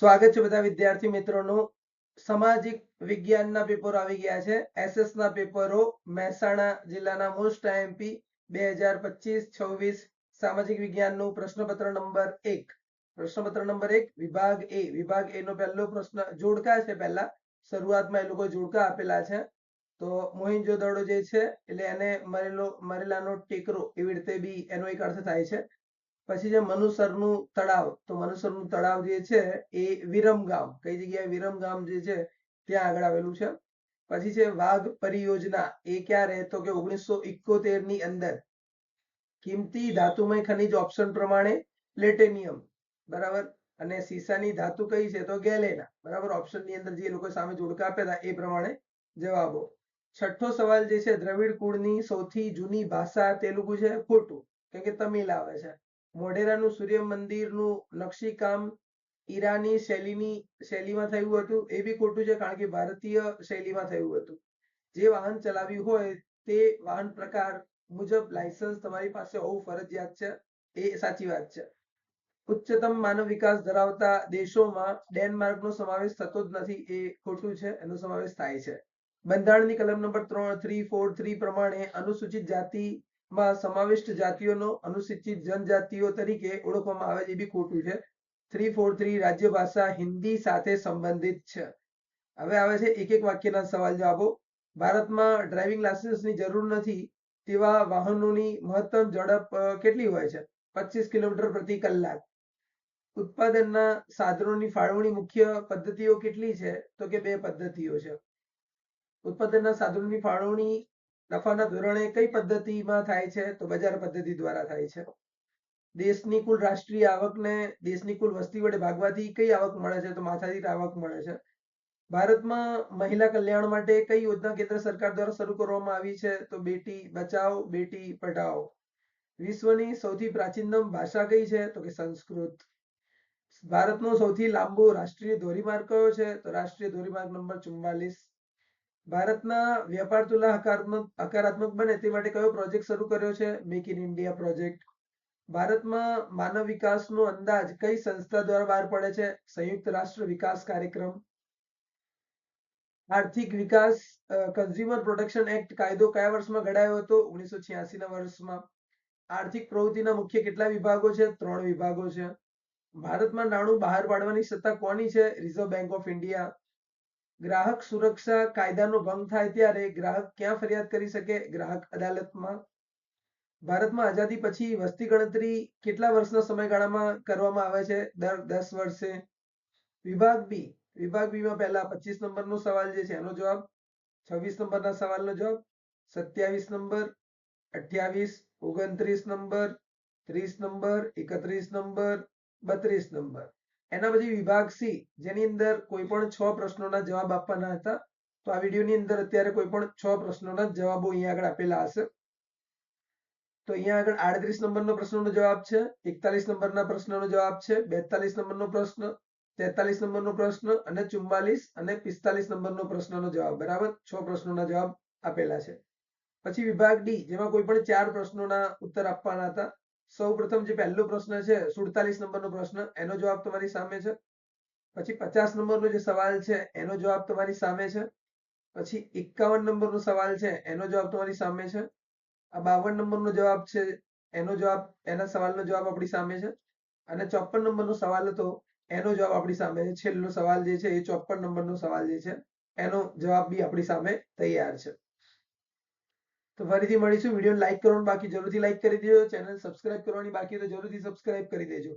સ્વાગત છે બધા વિદ્યાર્થી મિત્રોનું. સામાજિક વિજ્ઞાનના પેપરો આવી ગયા છે. એસએસ ના પેપરો મહેસાણા જિલ્લાના મોસ્ટ આઈએમપી બે હજાર પચીસ છવ્વીસ સામાજિક વિજ્ઞાનનું પ્રશ્નપત્ર નંબર એક. પ્રશ્નપત્ર નંબર એક, વિભાગ એ. વિભાગ એ નો પહેલો પ્રશ્ન જોડકા છે પહેલા. શરૂઆતમાં એ લોકો જોડકા આપેલા છે. તો મોહિંજો દડો જે છે, એટલે એને મરેલો, મરેલાનો ટેકરો એવી રીતે બી એનો એક અર્થ થાય છે. પછી જે મનુસરનું તળાવ, તો મનુસરનું તળાવ જે છે એ વિરમગામ, કઈ જગ્યાએ વિરમગામ જે છે, ત્યાં આગળ આવેલું છે. પછી છે વાઘ પરિયોજના, એ ક્યારે તો કે ઓગણીસો ઇકોતેરની અંદર? કિંમતી ધાતુમય ખનિજ ઓપ્શન પ્રમાણે પ્લેટેનિયમ બરાબર? અને સીસાની ધાતુ કઈ છે તો ગેલેના, બરાબર? ઓપ્શનની અંદર જે લોકો સામે જોડકા આપ્યા હતા, એ પ્રમાણે જવાબો. છઠ્ઠો સવાલ જે છે, દ્રવિડ કુળની સૌથી જૂની ભાષા તેલુગુ છે, ખોટું, કેમ કે તમિલ આવે છે. મોઢેરાનું સૂર્ય મંદિરનું નકશીકામ ઈરાની શૈલીની શૈલીમાં થયું હતું. એ બી ખોટું છે કારણ કે ભારતીય શૈલીમાં થયું હતું. જે વાહન ચલાવ્યું હોય તે વાહન પ્રકાર મુજબ લાયસન્સ તમારી પાસે હોવું ફરજિયાત છે. એ સાચી વાત છે. ઉચ્ચતમ માનવ વિકાસ ધરાવતા દેશોમાં ડેનમાર્કનો સમાવેશ થતો જ નથી. એ ખોટું છે. એનો સમાવેશ થાય છે. બંધારણની કલમ નંબર ત્રણ થ્રી ફોર થ્રી પ્રમાણે અનુસૂચિત જાતિમાં સમાવિષ્ટ જાતિઓનો અનુસૂચિત જનજાતિઓ તરીકે ઓળખવામાં આવે છે. એ બી ખોટું છે. થ્રી ફોર થ્રી રાજ્ય ભાષા હિન્દી સાથે સંબંધિત છે. હવે આવે છે એક એક વાક્યના સવાલ જવાબો. ભારતમાં ડ્રાઇવિંગ લાયસન્સની જરૂર નથી તેવા વાહનોની મહત્તમ ઝડપ કેટલી હોય છે? પચીસ કિલોમીટર પ્રતિ કલાક. ઉત્પાદનના સાધનોની ફાળવણી મુખ્ય પદ્ધતિઓ કેટલી છે? તો કે બે પદ્ધતિઓ છે. ઉત્પાદનના સાધનોની ફાળવણી નફાના ધોરણે કઈ પદ્ધતિમાં થાય છે? તો બજાર પદ્ધતિ દ્વારા થાય છે. દેશની કુલ રાષ્ટ્રીય આવકને દેશની કુલ વસ્તી વડે ભાગવાથી કઈ આવક મળે છે? તો માથાદીઠ આવક મળે છે. ભારતમાં મહિલા કલ્યાણ માટે કઈ યોજના કેન્દ્ર સરકાર દ્વારા શરૂ કરવામાં આવી છે? તો બેટી બચાવ બેટી પઢાઓ. વિશ્વની સૌથી પ્રાચીનતમ ભાષા કઈ છે? તો કે સંસ્કૃત. ભારતનો સૌથી લાંબો રાષ્ટ્રીય ધોરીમાર્ગ કયો છે? તો રાષ્ટ્રીય ધોરીમાર્ગ નંબર ચુમ્માલીસ. ભારતના વ્યાપાર તુલા હકારાત્મક બને તે માટે કયો પ્રોજેક્ટ શરૂ કર્યો છે? મેક ઇન ઇન્ડિયા પ્રોજેક્ટ ભારતમાં માનવ વિકાસનો અંદાજ કઈ સંસ્થા દ્વારા બહાર પડે છે? સંયુક્ત રાષ્ટ્ર વિકાસ કાર્યક્રમ. આર્થિક વિકાસ કન્ઝ્યુમર પ્રોટેક્શન એક્ટ કાયદો કયા વર્ષમાં ઘડાયો હતો? ઓગણીસો ના વર્ષમાં. આર્થિક પ્રવૃત્તિના મુખ્ય કેટલા વિભાગો છે? ત્રણ વિભાગો છે. ભારતમાં નાણું બહાર પાડવાની સત્તા કોની છે? રિઝર્વ બેંક ઓફ ઇન્ડિયા ગ્રાહક સુરક્ષા કાયદાનો ભંગ થાય ત્યારે ગ્રાહક ક્યાં ફરિયાદ કરી શકે? ગ્રાહક અદાલતમાં? ભારતમાં આઝાદી પછી વસ્તી ગણતરી કેટલા વર્ષના સમયગાળામાં કરવામાં આવે છે? દર દસ વર્ષે. વિભાગ બી. વિભાગ બી માં પહેલા પચીસ નંબરનો સવાલ જે છે એનો જવાબ? છવ્વીસ નંબરના સવાલનો જવાબ? સત્યાવીસ નંબર, અઠ્યાવીસ, ઓગણત્રીસ નંબર, ત્રીસ નંબર, એકત્રીસ નંબર, બત્રીસ નંબર. એના પછી વિભાગ સી, જેની અંદર કોઈ પણ છ પ્રશ્નોના જવાબ આપવાના હતા, તો આ વિડીયોની અંદર અત્યારે કોઈ પણ છ પ્રશ્નોના જવાબો અહીંયા આગળ આપેલા હશે. તો અહીંયા આગળ આડત્રીસ નંબરનો પ્રશ્નનો જવાબ છે, એકતાલીસ નંબરના પ્રશ્નનો જવાબ છે, બેતાલીસ નંબરનો પ્રશ્ન, તેતાલીસ નંબરનો પ્રશ્ન અને ચુમ્માલીસ અને પિસ્તાલીસ નંબરનો પ્રશ્નનો જવાબ. બરાબર? છ પ્રશ્નોના જવાબ આપેલા છે. પછી વિભાગ ડી, જેમાં કોઈ પણ ચાર પ્રશ્નોના ઉત્તર આપવાના હતા સૌ પ્રથમ જે પહેલો પ્રશ્ન છે, સુડતાલીસ નંબરનો પ્રશ્ન, એનો જવાબ તમારી સામે છે. પછી પચાસ નંબરનો જે સવાલ છે, એનો જવાબ તમારી સામે છે. પછી એકાવન નંબરનો સવાલ છે, એનો જવાબ તમારી સામે છે. આ બાવન નંબરનો જવાબ છે, એનો જવાબ, એના સવાલનો જવાબ આપણી સામે છે. અને ચોપન નંબરનો સવાલ હતો, એનો જવાબ આપણી સામે છે. છેલ્લો સવાલ જે છે, એ ચોપન નંબરનો સવાલ જે છે, એનો જવાબ બી આપણી સામે તૈયાર છે. તો ફરીથી મળીશું. વીડિયો લાઈક કરવાનું બાકી જરૂરથી લાઈક કરી દેજો. ચેનલ સબસ્ક્રાઇબ કરવાની બાકી તો જરૂરથી સબસ્ક્રાઇબ કરી દેજો.